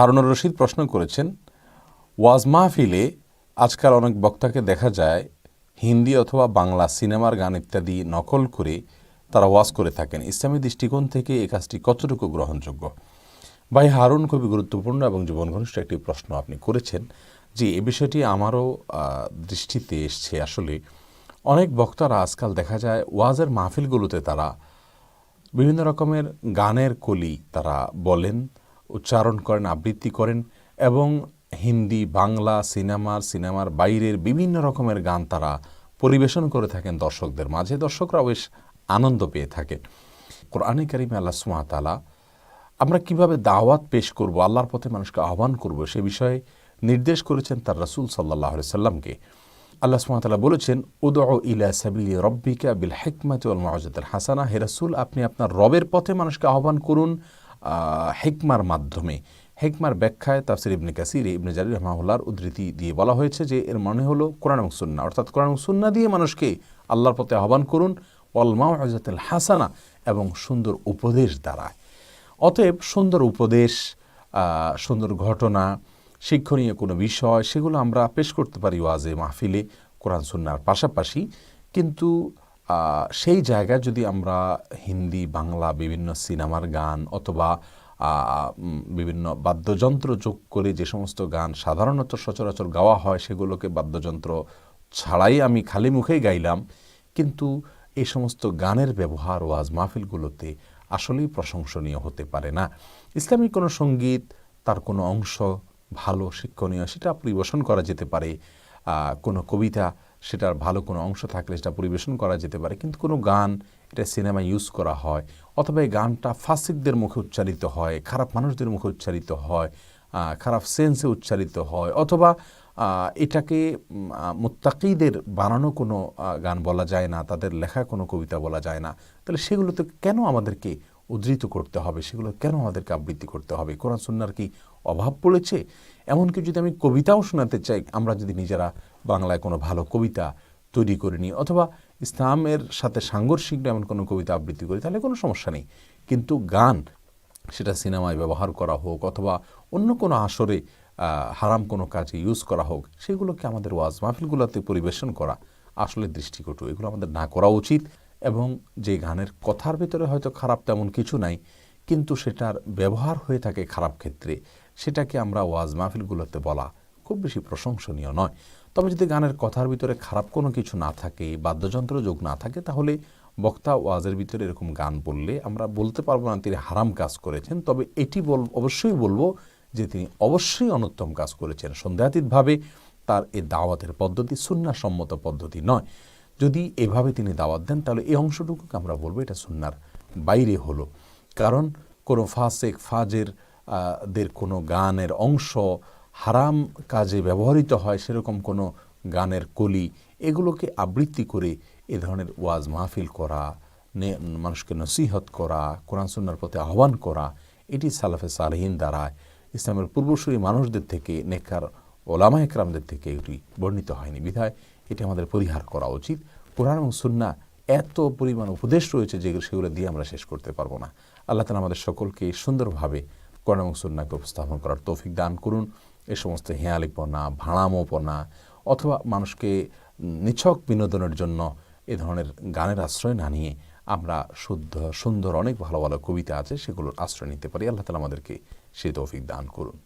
হারুনুর রশিদ প্রশ্ন করেছেন, ওয়াজ মাহফিলে আজকাল অনেক বক্তাকে দেখা যায় হিন্দি অথবা বাংলা সিনেমার গান ইত্যাদি নকল করে তারা ওয়াজ করে থাকেন। ইসলামী দৃষ্টিকোণ থেকে এই কাজটি কতটুকু গ্রহণযোগ্য? ভাই, হারুন খুবই গুরুত্বপূর্ণ এবং জীবন ঘনিষ্ঠ একটি প্রশ্ন আপনি করেছেন যে এ বিষয়টি আমারও দৃষ্টিতে এসছে। আসলে অনেক বক্তারা আজকাল দেখা যায় ওয়াজের মাহফিলগুলোতে তারা বিভিন্ন রকমের গানের কলি তারা বলেন উচ্চারণ করেন, আবৃত্তি করেন এবং হিন্দি, বাংলা সিনেমার সিনেমার বাইরের বিভিন্ন রকমের গান তারা পরিবেশন করে থাকেন দর্শকদের মাঝে। দর্শকরা বেশ আনন্দ পেয়ে থাকেন। কোরআনে কারিমে আল্লাহ সুমাতালা আমরা কীভাবে দাওয়াত পেশ করব, আল্লাহর পথে মানুষকে আহ্বান করব সে বিষয়ে নির্দেশ করেছেন তার রাসূল সাল্লাহ সাল্লামকে আল্লাহ সুমাতালা বলেছেন উদ ইলা সাবিলি রব্বিকা বিল হেকমাত হাসানা। হে রাসূল, আপনি আপনার রবের পথে মানুষকে আহ্বান করুন হেকমার মাধ্যমে। হেকমার ব্যাখ্যায় তাফসির ইবনে কাসির, ইবনে জারির রহমাহুল্লাহর উদ্ধৃতি দিয়ে বলা হয়েছে যে, এর মনে হলো কোরআন এবং সুন্না অর্থাৎ কোরআন সুন্না দিয়ে মানুষকে আল্লাহর পথে আহ্বান করুন, ওয়াল মাওয়াজাতুল হাসানা, এবং সুন্দর উপদেশ দ্বারায় অতএব সুন্দর উপদেশ সুন্দর ঘটনা, শিক্ষণীয় কোনো বিষয়, সেগুলো আমরা পেশ করতে পারি ওয়াজে মাহফিলে, কোরআন সুন্নার পাশাপাশি। কিন্তু সেই জায়গায় যদি আমরা হিন্দি, বাংলা বিভিন্ন সিনেমার গান অথবা বিভিন্ন বাদ্যযন্ত্র যোগ করে যে সমস্ত গান সাধারণত সচরাচর গাওয়া হয়, সেগুলোকে বাদ্যযন্ত্র ছাড়াই আমি খালি মুখেই গাইলাম। কিন্তু এই সমস্ত গানের ব্যবহার ওয়াজ মাহফিলগুলোতে আসলেই প্রশংসনীয় হতে পারে না। ইসলামিক কোনো সংগীত তার কোনো অংশ ভালো, শিক্ষণীয়, সেটা পরিবেশন করা যেতে পারে। কোনো কবিতা সেটার ভালো কোনো অংশ থাকলে সেটা পরিবেশন করা যেতে পারে। কিন্তু কোনো গান এটা সিনেমা ইউজ করা হয় অথবা এই গানটা ফাসিকদের মুখে উচ্চারিত হয়, খারাপ মানুষদের মুখে উচ্চারিত হয় খারাপ সেন্সে উচ্চারিত হয় অথবা এটাকে মুত্তাকিদের বানানো কোনো গান বলা যায় না, তাদের লেখা কোনো কবিতা বলা যায় না। তাহলে সেগুলোতে কেন আমাদেরকে উদ্ধৃত করতে হবে? সেগুলো কেন আমাদেরকে আবৃত্তি করতে হবে? কোরআন, সুন্নার কি অভাব পড়েছে? এমনকি যদি আমি কবিতাও শোনাতে চাই, আমরা যদি নিজেরা বাংলায় কোনো ভালো কবিতা তৈরি করে নিই অথবা ইসলামের সাথে সাংঘর্ষিক এমন কোনো কবিতা আবৃত্তি করি, তাহলে কোনো সমস্যা নেই। কিন্তু গান, সেটা সিনেমায় ব্যবহার করা হোক অথবা অন্য কোনো আসরে হারাম কোনো কাজে ইউজ করা হোক, সেগুলোকে আমাদের ওয়াজ মাহফিলগুলোতে পরিবেশন করা আসলে দৃষ্টিকটু। এগুলো আমাদের না করা উচিত এবং যে গানের কথার ভিতরে হয়তো খারাপ তেমন কিছু নাই, কিন্তু সেটার ব্যবহার হয়ে থাকে খারাপ ক্ষেত্রে, সেটাকে আমরা ওয়াজ মাহফিলগুলোতে বলা খুব বেশি প্রশংসনীয় নয়। তবে যদি গানের কথার ভিতরে খারাপ কোনো কিছু না থাকে, বাদ্যযন্ত্র যোগ না থাকে, তাহলে বক্তা ওয়াজের ভিতরে এরকম গান বললে আমরা বলতে পারব না তিনি হারাম কাজ করেছেন। তবে এটি বল, অবশ্যই বলব যে তিনি অবশ্যই অনুত্তম কাজ করেছেন। সন্দেহাতীতভাবে তার এ দাওয়াতের পদ্ধতি সুন্নাসম্মত পদ্ধতি নয়। যদি এভাবে তিনি দাওয়াত দেন, তাহলে এই অংশটুকুকে আমরা বলব এটা সুন্নার বাইরে হলো। কারণ কোনো ফাসেক, ফাজের দের কোনো গানের অংশ হারাম কাজে ব্যবহৃত হয় সেরকম কোনো গানের কলি, এগুলোকে আবৃত্তি করে এ ধরনের ওয়াজ মাহফিল করা মানুষকে নসিহত করা, কোরআন সুন্নার প্রতি আহ্বান করা, এটি সালাফে সালহীন দ্বারায় ইসলামের পূর্বসূরি মানুষদের থেকে নেকার ওলামা একরামদের থেকে এটি বর্ণিত হয়নি। বিধায় এটি আমাদের পরিহার করা উচিত। কোরআন এবং সুন্না এত পরিমাণ উপদেশ রয়েছে যেগুলো সেগুলো দিয়ে আমরা শেষ করতে পারব না। আল্লাহ তালা আমাদের সকলকে সুন্দরভাবে কোরআন এবং সুন্নাকে উপস্থাপন করার তৌফিক দান করুন। এ সমস্ত হেয়ালিপনা, ভাড়ামোপনা অথবা মানুষকে নিছক বিনোদনের জন্য এ ধরনের গানের আশ্রয় না নিয়ে আমরা শুদ্ধ, সুন্দর, অনেক ভালো ভালো কবিতা আছে সেগুলোর আশ্রয় নিতে পারি। আল্লাহ তালা আমাদেরকে সে তৌফিক দান করুন।